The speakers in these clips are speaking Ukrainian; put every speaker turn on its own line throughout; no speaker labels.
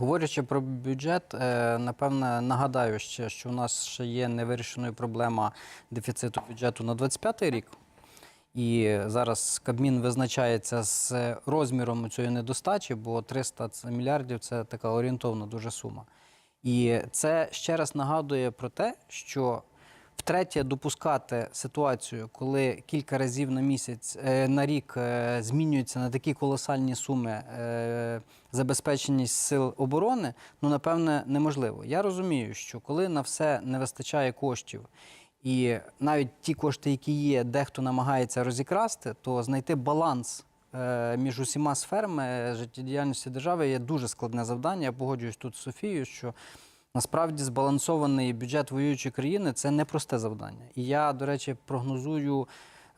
Говорячи про бюджет, е, напевне, нагадаю ще, що у нас ще є невирішеною проблема дефіциту бюджету на 25 рік. І зараз Кабмін визначається з розміром цієї недостачі, бо 300 мільярдів це така орієнтовна дуже сума. І це ще раз нагадує про те, що втретє допускати ситуацію, коли кілька разів на місяць е, на рік е, змінюються на такі колосальні суми е, забезпеченість сил оборони, ну напевне неможливо. Я розумію, що коли на все не вистачає коштів. І навіть ті кошти, які є, дехто намагається розікрасти, то знайти баланс між усіма сферами життєдіяльності держави є дуже складне завдання. Я погоджуюсь тут з Софією, що насправді збалансований бюджет воюючої країни це непросте завдання. І я, до речі, прогнозую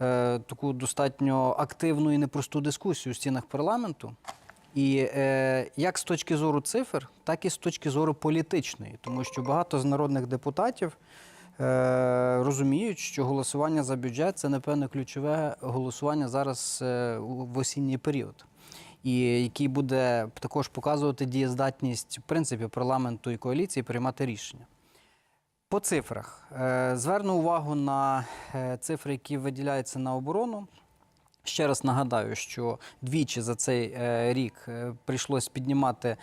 е, таку достатньо активну і непросту дискусію в стінах парламенту. І е, як з точки зору цифр, так і з точки зору політичної, тому що багато з народних депутатів е, розуміють, що голосування за бюджет це, напевно, ключове голосування зараз е, в осінній період. І який буде також показувати дієздатність в принципі парламенту і коаліції приймати рішення. По цифрах Е, зверну увагу на е, цифри, які виділяються на оборону. Ще раз нагадаю, що двічі за цей е, рік е, прийшлось піднімати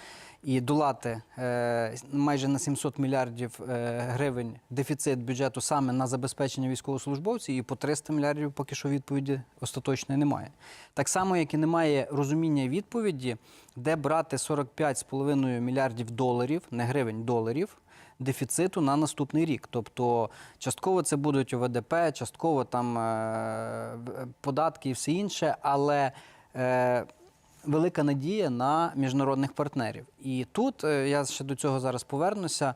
і долати е, майже на 700 мільярдів гривень дефіцит бюджету саме на забезпечення військовослужбовців, і по 300 мільярдів поки що відповіді остаточної немає. Так само, як і немає розуміння відповіді, де брати 45,5 мільярдів доларів, не гривень, доларів дефіциту на наступний рік. Тобто частково це будуть ОВДП, частково там е, податки і все інше, але е, велика надія на міжнародних партнерів. І тут е, я ще до цього зараз повернуся.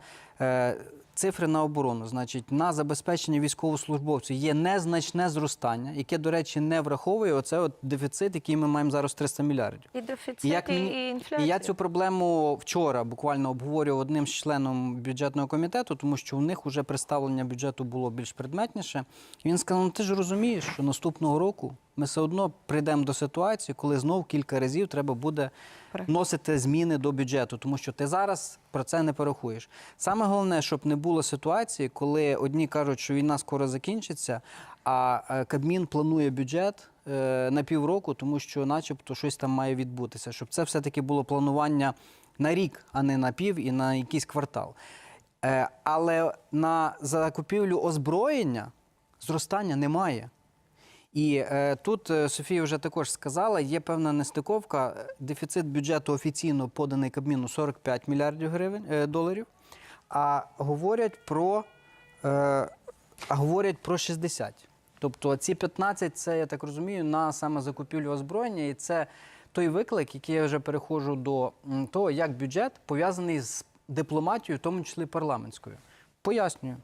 Цифри на оборону, значить, на забезпечення військовослужбовців є незначне зростання, яке, до речі, не враховує оце от дефіцит, який ми маємо зараз 300 мільярдів.
І дефіцит,
І, як
і,
мені-
і
і я цю проблему вчора буквально обговорював одним з членом бюджетного комітету, тому що у них вже представлення бюджету було більш предметніше. І він сказав: ну ти ж розумієш, що наступного року ми все одно прийдемо до ситуації, коли знов кілька разів треба буде вносити зміни до бюджету, тому що ти зараз про це не порахуєш. Саме головне, щоб не було ситуації, коли одні кажуть, що війна скоро закінчиться, а е, Кабмін планує бюджет е, на півроку, тому що, начебто, щось там має відбутися. Щоб це все-таки було планування на рік, а не на пів і на якийсь квартал. Е, Але на закупівлю озброєння зростання немає. І е, тут Софія вже також сказала, є певна нестиковка. Дефіцит бюджету офіційно поданий Кабміну 45 мільярдів гривень е, доларів, а говорять про, е, а говорять про 60. Тобто ці 15 це, я так розумію, на саме закупівлю озброєння, і це той виклик, який я вже переходжу до того, як бюджет пов'язаний з дипломатією, в тому числі парламентською. Пояснюю.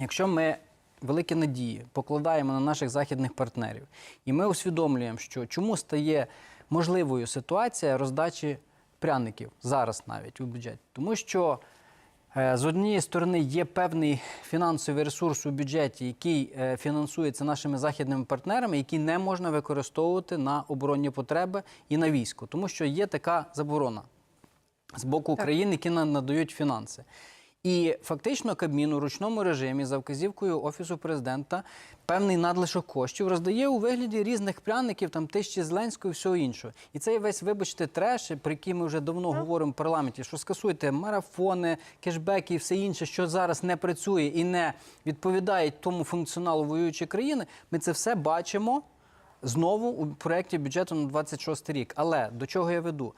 Якщо ми великі надії покладаємо на наших західних партнерів, і ми усвідомлюємо, що чому стає можливою ситуація роздачі пряників зараз навіть у бюджеті, тому що з однієї сторони є певний фінансовий ресурс у бюджеті, який е, фінансується нашими західними партнерами, який не можна використовувати на оборонні потреби і на військо, тому що є така заборона з боку України, які нам надають фінанси. І фактично Кабмін у ручному режимі за вказівкою Офісу президента певний надлишок коштів роздає у вигляді різних пряників, там тисячі Зеленського і всього іншого. І цей весь, вибачте, треш, про який ми вже давно говоримо в парламенті, що скасуйте марафони, кешбеки і все інше, що зараз не працює і не відповідає тому функціоналу воюючої країни. Ми це все бачимо знову у проєкті бюджету на 26 рік. Але до чого я веду?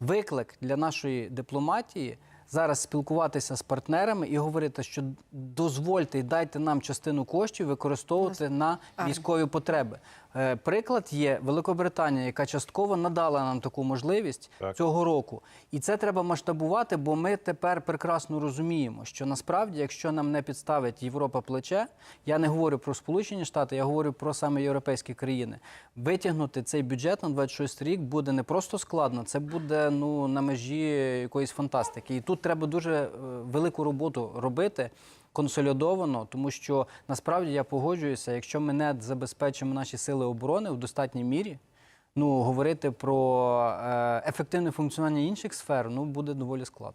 Виклик для нашої дипломатії зараз спілкуватися з партнерами і говорити, що дозвольте і дайте нам частину коштів використовувати на військові потреби. Е, Приклад є Великобританія, яка частково надала нам таку можливість
Так.
цього року. І це треба масштабувати, бо ми тепер прекрасно розуміємо, що насправді, якщо нам не підставить Європа плече, я не говорю про Сполучені Штати, я говорю про саме європейські країни. Витягнути цей бюджет на 26 рік буде не просто складно, це буде ну на межі якоїсь фантастики. І тут треба дуже е, велику роботу робити. Консолідовано, тому що насправді я погоджуюся, якщо ми не забезпечимо наші сили оборони в достатній мірі, ну, говорити про е, ефективне функціонування інших сфер ну, буде доволі складно.